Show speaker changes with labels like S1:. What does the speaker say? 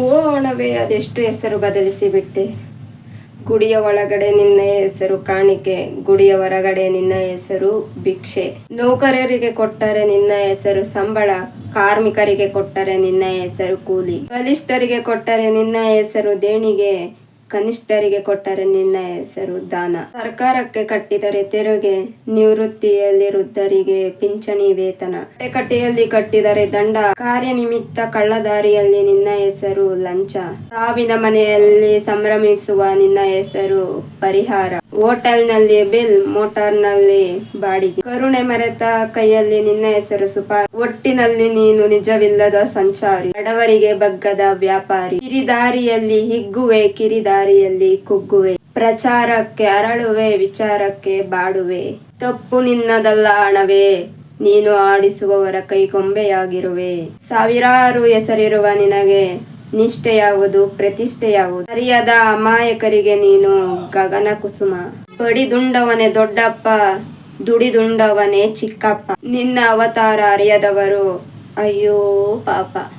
S1: ಓ ಅಣವೆ ಅದೆಷ್ಟು ಹೆಸರು ಬದಲಿಸಿ ಬಿಟ್ಟೆ? ಗುಡಿಯ ಒಳಗಡೆ ನಿನ್ನ ಹೆಸರು ಕಾಣಿಕೆ, ಗುಡಿಯ ಹೊರಗಡೆ ನಿನ್ನ ಹೆಸರು ಭಿಕ್ಷೆ. ನೌಕರರಿಗೆ ಕೊಟ್ಟರೆ ನಿನ್ನ ಹೆಸರು ಸಂಬಳ, ಕಾರ್ಮಿಕರಿಗೆ ಕೊಟ್ಟರೆ ನಿನ್ನ ಹೆಸರು ಕೂಲಿ. ಬಲಿಷ್ಠರಿಗೆ ಕೊಟ್ಟರೆ ನಿನ್ನ ಹೆಸರು ದೇಣಿಗೆ ಕನಿಷ್ಠರಿಗೆ ಕೊಟ್ಟರೆ ನಿನ್ನ ಹೆಸರು ದಾನ. ಸರ್ಕಾರಕ್ಕೆ ಕಟ್ಟಿದರೆ ತೆರಿಗೆ ನಿವೃತ್ತಿಯಲ್ಲಿ ವೃದ್ಧರಿಗೆ ಪಿಂಚಣಿ ವೇತನ. ಕಟ್ಟೆಯಲ್ಲಿ ಕಟ್ಟಿದರೆ ದಂಡ. ಕಾರ್ಯನಿಮಿತ್ತ ಕಳ್ಳದಾರಿಯಲ್ಲಿ ನಿನ್ನ ಹೆಸರು ಲಂಚ. ಸಾವಿನ ಮನೆಯಲ್ಲಿ ಸಂಭ್ರಮಿಸುವ ನಿನ್ನ ಹೆಸರು ಪರಿಹಾರ. ಹೋಟೆಲ್ನಲ್ಲಿ ಬಿಲ್, ಮೋಟಾರ್ನಲ್ಲಿ ಬಾಡಿಗೆ. ಕರುಣೆ ಮರೆತ ಕೈಯಲ್ಲಿ ನಿನ್ನ ಹೆಸರು ಸುಪಾರಿ. ಒಟ್ಟಿನಲ್ಲಿ ನೀನು ನಿಜವಿಲ್ಲದ ಸಂಚಾರಿ. ಬಡವರಿಗೆ ಬಗ್ಗದ ವ್ಯಾಪಾರಿ. ಕಿರಿದಾರಿಯಲ್ಲಿ ಹಿಗ್ಗುವೆ ಕಿರಿದಾರಿಯಲ್ಲಿ ಕುಗ್ಗುವೆ. ಪ್ರಚಾರಕ್ಕೆ ಅರಳುವೆ, ವಿಚಾರಕ್ಕೆ ಬಾಡುವೆ. ತಪ್ಪು ನಿನ್ನದಲ್ಲ ಹಣವೇ ನೀನು ಆಡಿಸುವವರ ಕೈಗೊಂಬೆಯಾಗಿರುವೆ. ಸಾವಿರಾರು ಹೆಸರಿರುವ ನಿನಗೆ ನಿಷ್ಠೆ ಯಾವುದು ಪ್ರತಿಷ್ಠೆ ಸರಿಯಾದ ಅಮಾಯಕರಿಗೆ ನೀನು ಗಗನ ಕುಸುಮ. ಬಡಿದುಂಡವನೇ ದೊಡ್ಡಪ್ಪ, ದುಡಿದುಂಡವನೇ ಚಿಕ್ಕಪ್ಪ. ನಿನ್ನ ಅವತಾರ ಅರಿಯದವರು ಅಯ್ಯೋ ಪಾಪ.